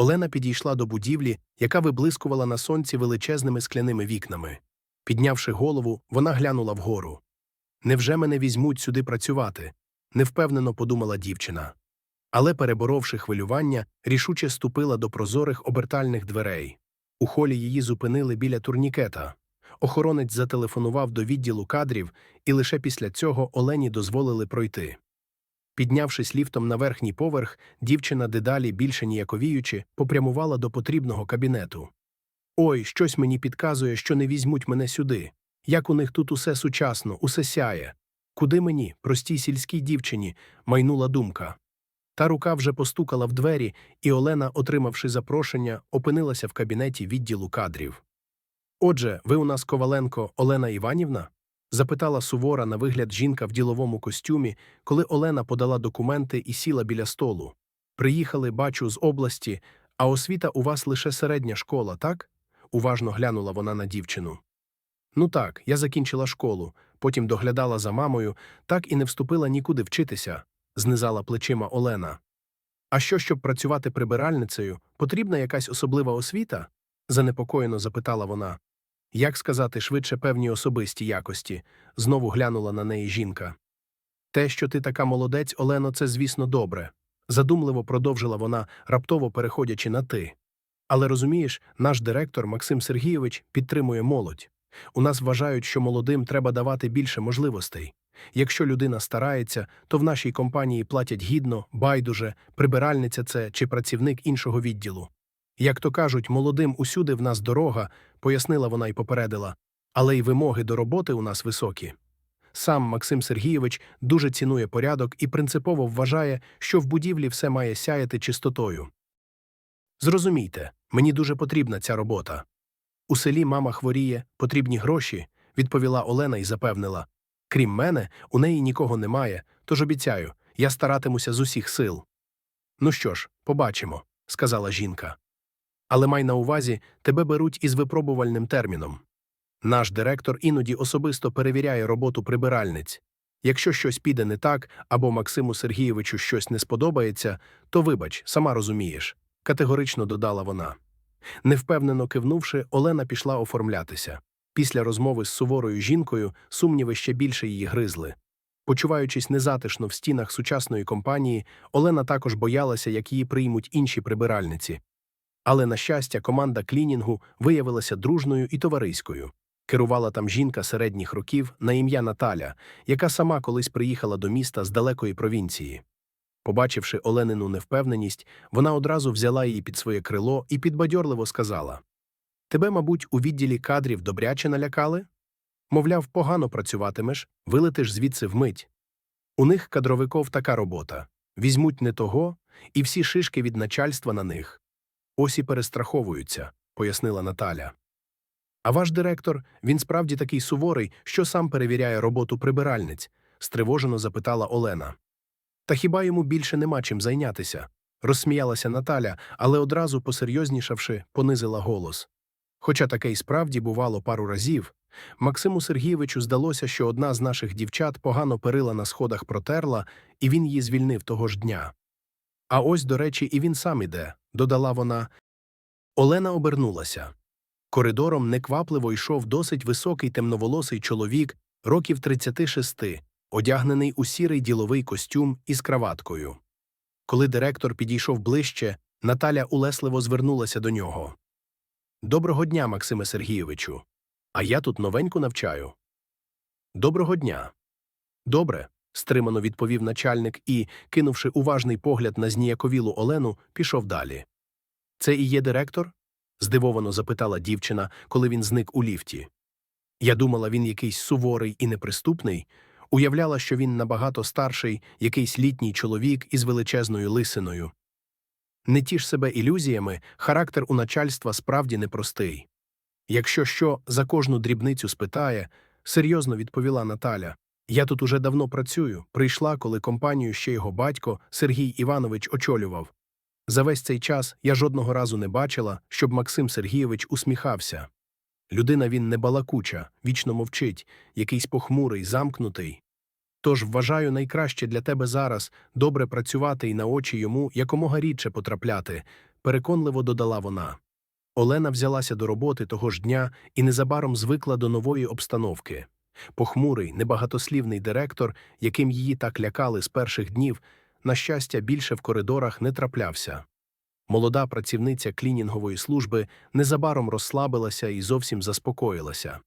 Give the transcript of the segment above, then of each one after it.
Олена підійшла до будівлі, яка виблискувала на сонці величезними скляними вікнами. Піднявши голову, вона глянула вгору. Невже мене візьмуть сюди працювати? невпевнено подумала дівчина. Але, переборовши хвилювання, рішуче ступила до прозорих обертальних дверей. У холі її зупинили біля турнікета. Охоронець зателефонував до відділу кадрів, і лише після цього Олені дозволили пройти. Піднявшись ліфтом на верхній поверх, дівчина дедалі, більше ніяковіючи, попрямувала до потрібного кабінету. Ой, щось мені підказує, що не візьмуть мене сюди. Як у них тут усе сучасно, усе сяє. Куди мені, простій сільській дівчині, майнула думка. Та рука вже постукала в двері, і Олена, отримавши запрошення, опинилася в кабінеті відділу кадрів. Отже, ви у нас Коваленко Олена Іванівна? Запитала сувора на вигляд жінка в діловому костюмі, коли Олена подала документи і сіла біля столу. Приїхали, бачу, з області, а освіта у вас лише середня школа, так? уважно глянула вона на дівчину. Ну так, я закінчила школу, потім доглядала за мамою, так і не вступила нікуди вчитися, знизала плечима Олена. А що, щоб працювати прибиральницею, потрібна якась особлива освіта? занепокоєно запитала вона. Як сказати швидше певні особисті якості? знову глянула на неї жінка. Те, що ти така молодець, Олено, це, звісно, добре. задумливо продовжила вона, раптово переходячи на ти. Але розумієш, наш директор Максим Сергійович підтримує молодь. У нас вважають, що молодим треба давати більше можливостей. Якщо людина старається, то в нашій компанії платять гідно, байдуже, прибиральниця це чи працівник іншого відділу. Як то кажуть, молодим усюди в нас дорога, пояснила вона й попередила, але й вимоги до роботи у нас високі. Сам Максим Сергійович дуже цінує порядок і принципово вважає, що в будівлі все має сяяти чистотою. Зрозумійте, мені дуже потрібна ця робота. У селі мама хворіє, потрібні гроші, відповіла Олена і запевнила. Крім мене, у неї нікого немає, тож обіцяю, я старатимуся з усіх сил. Ну що ж, побачимо, сказала жінка. Але май на увазі, тебе беруть із випробувальним терміном. Наш директор іноді особисто перевіряє роботу прибиральниць. Якщо щось піде не так, або Максиму Сергійовичу щось не сподобається, то вибач, сама розумієш, категорично додала вона. Невпевнено кивнувши, Олена пішла оформлятися. Після розмови з суворою жінкою сумніви ще більше її гризли. Почуваючись незатишно в стінах сучасної компанії, Олена також боялася, як її приймуть інші прибиральниці. Але, на щастя, команда клінінгу виявилася дружною і товариською. Керувала там жінка середніх років на ім'я Наталя, яка сама колись приїхала до міста з далекої провінції. Побачивши Оленину невпевненість, вона одразу взяла її під своє крило і підбадьорливо сказала Тебе, мабуть, у відділі кадрів добряче налякали? Мовляв, погано працюватимеш, вилетиш звідси вмить. У них кадровиков така робота візьмуть не того, і всі шишки від начальства на них. Ось і перестраховуються, пояснила Наталя. А ваш директор, він справді такий суворий, що сам перевіряє роботу прибиральниць? стривожено запитала Олена. Та хіба йому більше нема чим зайнятися? розсміялася Наталя, але одразу, посерйознішавши, понизила голос. Хоча таке й справді бувало пару разів, Максиму Сергійовичу здалося, що одна з наших дівчат погано перила на сходах протерла, і він її звільнив того ж дня. А ось, до речі, і він сам іде, додала вона. Олена обернулася. Коридором неквапливо йшов досить високий темноволосий чоловік, років 36, одягнений у сірий діловий костюм із краваткою. Коли директор підійшов ближче, Наталя улесливо звернулася до нього. Доброго дня, Максиме Сергійовичу. А я тут новеньку навчаю. Доброго дня. Добре, стримано відповів начальник і, кинувши уважний погляд на зніяковілу Олену, пішов далі. Це і є директор? здивовано запитала дівчина, коли він зник у ліфті. Я думала, він якийсь суворий і неприступний, уявляла, що він набагато старший, якийсь літній чоловік із величезною лисиною. Не тіж себе ілюзіями, характер у начальства справді непростий. Якщо що, за кожну дрібницю спитає, серйозно відповіла Наталя. Я тут уже давно працюю, прийшла, коли компанію ще його батько Сергій Іванович очолював. За весь цей час я жодного разу не бачила, щоб Максим Сергійович усміхався. Людина він не балакуча, вічно мовчить, якийсь похмурий, замкнутий. Тож вважаю найкраще для тебе зараз добре працювати і на очі йому якомога рідше потрапляти, переконливо додала вона. Олена взялася до роботи того ж дня і незабаром звикла до нової обстановки. Похмурий, небагатослівний директор, яким її так лякали з перших днів, на щастя, більше в коридорах не траплявся. Молода працівниця клінінгової служби незабаром розслабилася і зовсім заспокоїлася.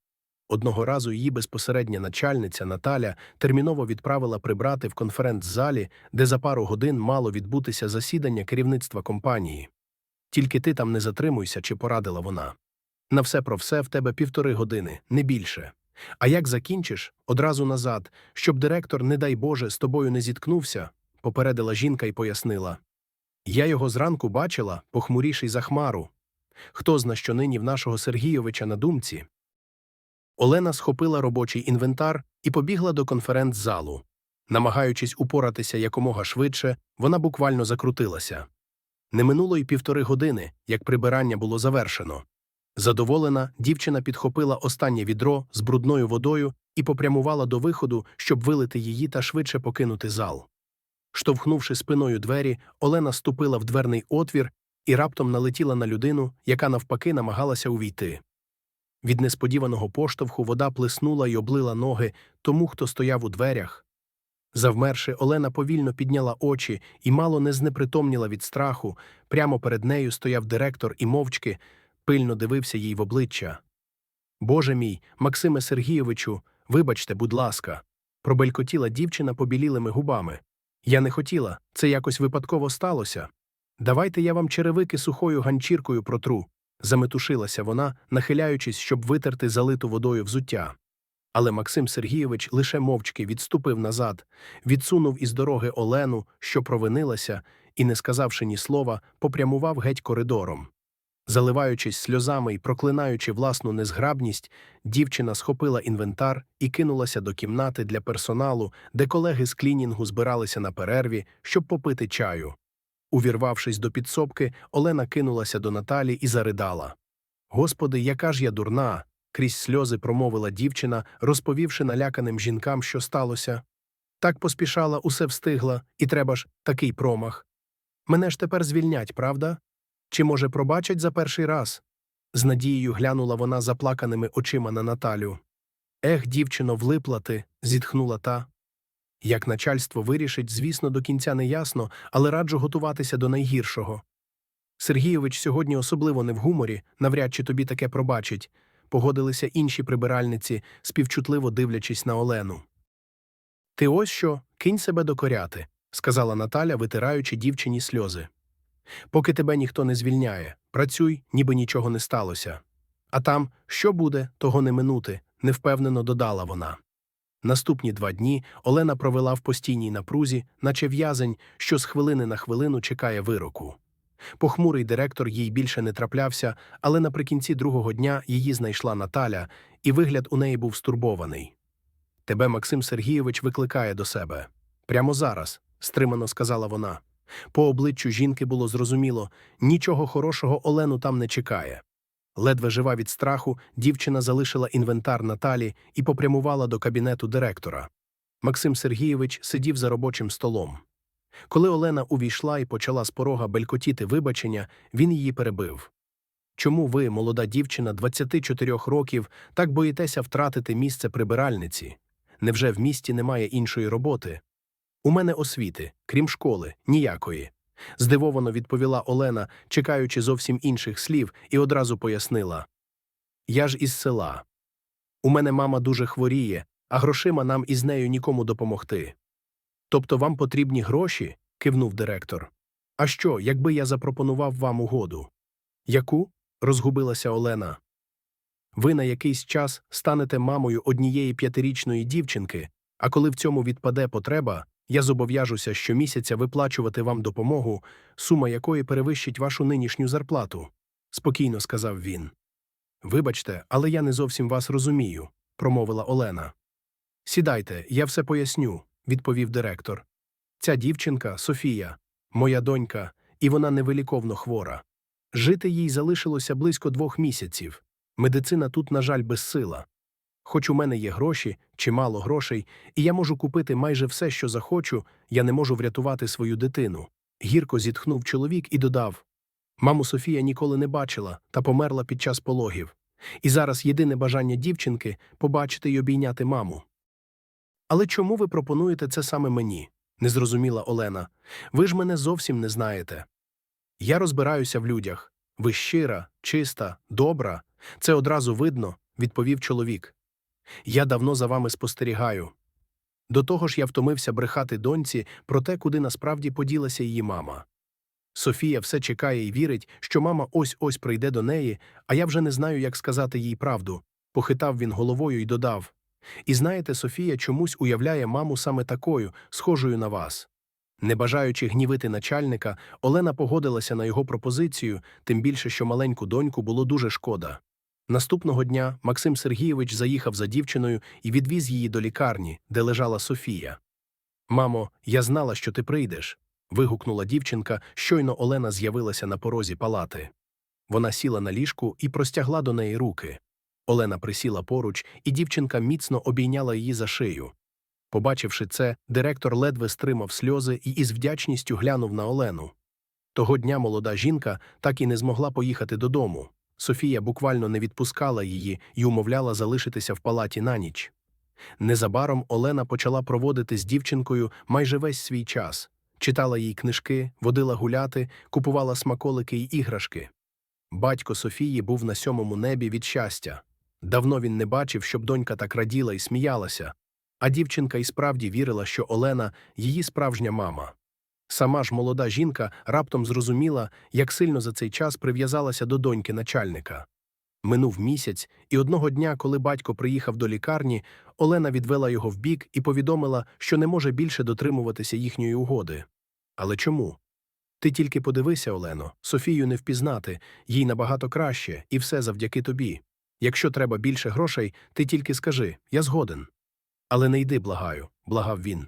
Одного разу її безпосередня начальниця Наталя терміново відправила прибрати в конференц-залі, де за пару годин мало відбутися засідання керівництва компанії. Тільки ти там не затримуйся, чи порадила вона. На все про все в тебе півтори години, не більше. А як закінчиш, одразу назад, щоб директор, не дай Боже, з тобою не зіткнувся, попередила жінка і пояснила. Я його зранку бачила, похмуріший за хмару. Хто зна, що нині в нашого Сергійовича на думці. Олена схопила робочий інвентар і побігла до конференц-залу. Намагаючись упоратися якомога швидше, вона буквально закрутилася. Не минуло й півтори години, як прибирання було завершено. Задоволена, дівчина підхопила останнє відро з брудною водою і попрямувала до виходу, щоб вилити її та швидше покинути зал. Штовхнувши спиною двері, Олена ступила в дверний отвір і раптом налетіла на людину, яка навпаки намагалася увійти. Від несподіваного поштовху вода плеснула й облила ноги тому, хто стояв у дверях. Завмерши, Олена повільно підняла очі і мало не знепритомніла від страху. Прямо перед нею стояв директор і мовчки, пильно дивився їй в обличчя. Боже мій, Максиме Сергійовичу, вибачте, будь ласка, пробелькотіла дівчина побілілими губами. Я не хотіла, це якось випадково сталося. Давайте я вам черевики сухою ганчіркою протру. Заметушилася вона, нахиляючись, щоб витерти залиту водою взуття. Але Максим Сергійович лише мовчки відступив назад, відсунув із дороги Олену, що провинилася, і, не сказавши ні слова, попрямував геть коридором. Заливаючись сльозами і проклинаючи власну незграбність, дівчина схопила інвентар і кинулася до кімнати для персоналу, де колеги з клінінгу збиралися на перерві, щоб попити чаю. Увірвавшись до підсобки, Олена кинулася до Наталі і заридала. Господи, яка ж я дурна! крізь сльози промовила дівчина, розповівши наляканим жінкам, що сталося. Так поспішала, усе встигла, і треба ж такий промах. Мене ж тепер звільнять, правда? Чи, може, пробачать за перший раз? З надією глянула вона заплаканими очима на Наталю. Ех, дівчино, влипла ти, зітхнула та. Як начальство вирішить, звісно, до кінця не ясно, але раджу готуватися до найгіршого. Сергійович сьогодні особливо не в гуморі, навряд чи тобі таке пробачить, погодилися інші прибиральниці, співчутливо дивлячись на Олену. Ти ось що, кинь себе докоряти, сказала Наталя, витираючи дівчині сльози. Поки тебе ніхто не звільняє, працюй, ніби нічого не сталося. А там, що буде, того не минути, невпевнено додала вона. Наступні два дні Олена провела в постійній напрузі, наче в'язень, що з хвилини на хвилину чекає вироку. Похмурий директор їй більше не траплявся, але наприкінці другого дня її знайшла Наталя, і вигляд у неї був стурбований. Тебе Максим Сергійович викликає до себе. Прямо зараз, стримано сказала вона. По обличчю жінки було зрозуміло нічого хорошого Олену там не чекає. Ледве жива від страху, дівчина залишила інвентар Наталі і попрямувала до кабінету директора. Максим Сергійович сидів за робочим столом. Коли Олена увійшла і почала з порога белькотіти вибачення, він її перебив. Чому ви, молода дівчина 24 років, так боїтеся втратити місце прибиральниці? Невже в місті немає іншої роботи? У мене освіти, крім школи, ніякої. Здивовано відповіла Олена, чекаючи зовсім інших слів, і одразу пояснила Я ж із села. У мене мама дуже хворіє, а грошима нам із нею нікому допомогти. Тобто вам потрібні гроші? кивнув директор. А що, якби я запропонував вам угоду? Яку? розгубилася Олена. Ви на якийсь час станете мамою однієї п'ятирічної дівчинки, а коли в цьому відпаде потреба, я зобов'яжуся щомісяця виплачувати вам допомогу, сума якої перевищить вашу нинішню зарплату, спокійно сказав він. Вибачте, але я не зовсім вас розумію, промовила Олена. Сідайте, я все поясню, відповів директор. Ця дівчинка Софія, моя донька, і вона невиліковно хвора. Жити їй залишилося близько двох місяців. Медицина тут, на жаль, безсила. Хоч у мене є гроші, чимало грошей, і я можу купити майже все, що захочу, я не можу врятувати свою дитину. Гірко зітхнув чоловік і додав Маму Софія ніколи не бачила та померла під час пологів. І зараз єдине бажання дівчинки побачити й обійняти маму. Але чому ви пропонуєте це саме мені? не зрозуміла Олена. Ви ж мене зовсім не знаєте. Я розбираюся в людях. Ви щира, чиста, добра. Це одразу видно, відповів чоловік. Я давно за вами спостерігаю. До того ж, я втомився брехати доньці про те, куди насправді поділася її мама. Софія все чекає і вірить, що мама ось ось прийде до неї, а я вже не знаю, як сказати їй правду. Похитав він головою і додав. І знаєте, Софія чомусь уявляє маму саме такою, схожою на вас. Не бажаючи гнівити начальника, Олена погодилася на його пропозицію, тим більше, що маленьку доньку було дуже шкода. Наступного дня Максим Сергійович заїхав за дівчиною і відвіз її до лікарні, де лежала Софія. Мамо, я знала, що ти прийдеш. вигукнула дівчинка, щойно Олена з'явилася на порозі палати. Вона сіла на ліжку і простягла до неї руки. Олена присіла поруч, і дівчинка міцно обійняла її за шию. Побачивши це, директор ледве стримав сльози і із вдячністю глянув на Олену. Того дня молода жінка так і не змогла поїхати додому. Софія буквально не відпускала її і умовляла залишитися в палаті на ніч. Незабаром Олена почала проводити з дівчинкою майже весь свій час, читала їй книжки, водила гуляти, купувала смаколики й іграшки. Батько Софії був на сьомому небі від щастя. Давно він не бачив, щоб донька так раділа і сміялася, а дівчинка і справді вірила, що Олена її справжня мама. Сама ж молода жінка раптом зрозуміла, як сильно за цей час прив'язалася до доньки начальника. Минув місяць, і одного дня, коли батько приїхав до лікарні, Олена відвела його вбік і повідомила, що не може більше дотримуватися їхньої угоди. Але чому? Ти тільки подивися, Олено, Софію не впізнати, їй набагато краще, і все завдяки тобі. Якщо треба більше грошей, ти тільки скажи я згоден. Але не йди, благаю, благав він.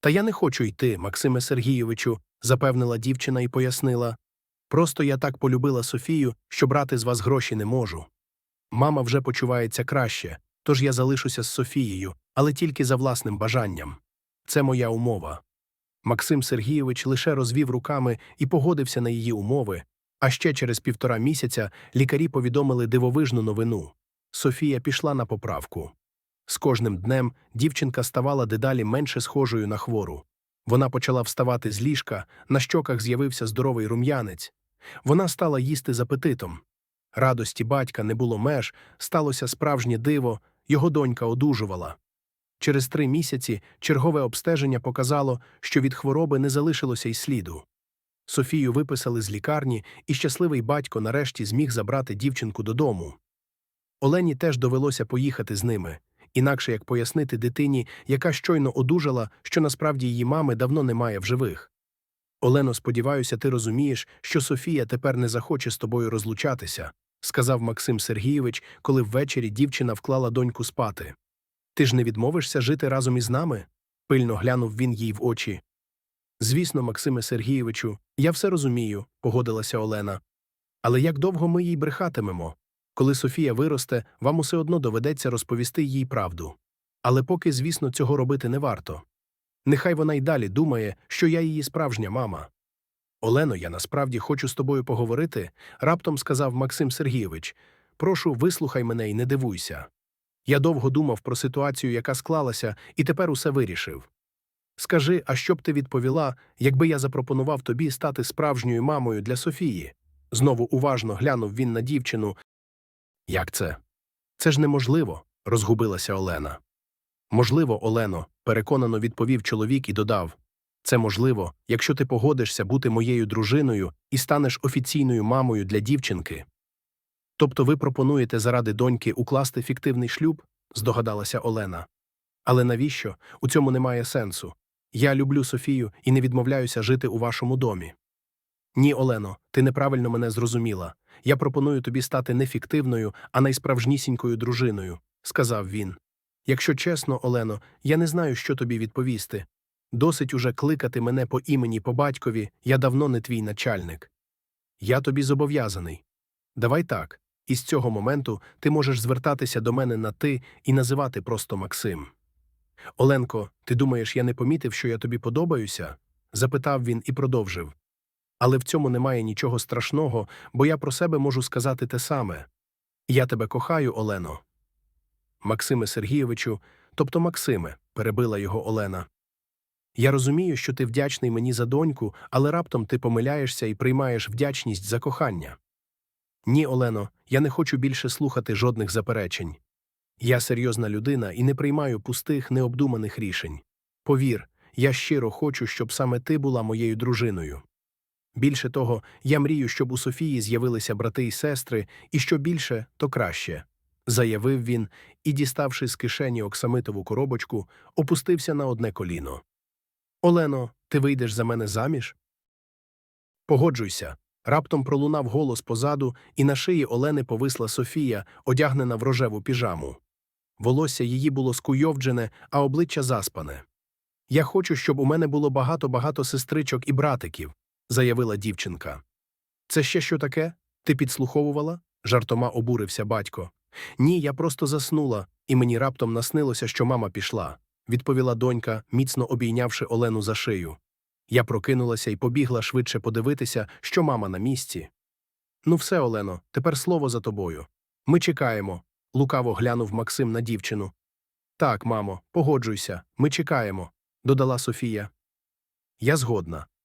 Та я не хочу йти, Максиме Сергійовичу, запевнила дівчина і пояснила. Просто я так полюбила Софію, що брати з вас гроші не можу. Мама вже почувається краще, тож я залишуся з Софією, але тільки за власним бажанням. Це моя умова. Максим Сергійович лише розвів руками і погодився на її умови, а ще через півтора місяця лікарі повідомили дивовижну новину. Софія пішла на поправку. З кожним днем дівчинка ставала дедалі менше схожою на хвору. Вона почала вставати з ліжка, на щоках з'явився здоровий рум'янець. Вона стала їсти з апетитом. Радості батька не було меж, сталося справжнє диво, його донька одужувала. Через три місяці чергове обстеження показало, що від хвороби не залишилося й сліду. Софію виписали з лікарні, і щасливий батько нарешті зміг забрати дівчинку додому. Олені теж довелося поїхати з ними, інакше як пояснити дитині, яка щойно одужала, що насправді її мами давно немає в живих. Олено, сподіваюся, ти розумієш, що Софія тепер не захоче з тобою розлучатися, сказав Максим Сергійович, коли ввечері дівчина вклала доньку спати. Ти ж не відмовишся жити разом із нами? пильно глянув він їй в очі. Звісно, Максиме Сергійовичу, я все розумію, погодилася Олена. Але як довго ми їй брехатимемо? Коли Софія виросте, вам усе одно доведеться розповісти їй правду. Але поки, звісно, цього робити не варто. Нехай вона й далі думає, що я її справжня мама. Олено, я насправді хочу з тобою поговорити, раптом сказав Максим Сергійович. Прошу, вислухай мене і не дивуйся. Я довго думав про ситуацію, яка склалася, і тепер усе вирішив. Скажи, а що б ти відповіла, якби я запропонував тобі стати справжньою мамою для Софії? Знову уважно глянув він на дівчину. Як це? Це ж неможливо, розгубилася Олена. Можливо, Олено, переконано відповів чоловік і додав це можливо, якщо ти погодишся бути моєю дружиною і станеш офіційною мамою для дівчинки. Тобто ви пропонуєте заради доньки укласти фіктивний шлюб? здогадалася Олена. Але навіщо? У цьому немає сенсу. Я люблю Софію і не відмовляюся жити у вашому домі. Ні, Олено, ти неправильно мене зрозуміла. Я пропоную тобі стати не фіктивною, а найсправжнісінькою дружиною, сказав він. Якщо чесно, Олено, я не знаю, що тобі відповісти. Досить уже кликати мене по імені по батькові, я давно не твій начальник. Я тобі зобов'язаний. Давай так. Із цього моменту ти можеш звертатися до мене на ти і називати просто Максим. Оленко, ти думаєш, я не помітив, що я тобі подобаюся? запитав він і продовжив. Але в цьому немає нічого страшного, бо я про себе можу сказати те саме. Я тебе кохаю, Олено. Максиме Сергійовичу, тобто Максиме, перебила його Олена. Я розумію, що ти вдячний мені за доньку, але раптом ти помиляєшся і приймаєш вдячність за кохання. Ні, Олено, я не хочу більше слухати жодних заперечень. Я серйозна людина і не приймаю пустих, необдуманих рішень. Повір, я щиро хочу, щоб саме ти була моєю дружиною. Більше того, я мрію, щоб у Софії з'явилися брати і сестри, і що більше, то краще, заявив він і, діставши з кишені оксамитову коробочку, опустився на одне коліно. Олено, ти вийдеш за мене заміж? Погоджуйся. Раптом пролунав голос позаду, і на шиї Олени повисла Софія, одягнена в рожеву піжаму. Волосся її було скуйовджене, а обличчя заспане. Я хочу, щоб у мене було багато-багато сестричок і братиків, заявила дівчинка. Це ще що таке? Ти підслуховувала? жартома обурився батько. Ні, я просто заснула, і мені раптом наснилося, що мама пішла, відповіла донька, міцно обійнявши Олену за шию. Я прокинулася і побігла швидше подивитися, що мама на місці. Ну, все, Олено, тепер слово за тобою. Ми чекаємо. лукаво глянув Максим на дівчину. Так, мамо, погоджуйся, ми чекаємо, додала Софія. Я згодна,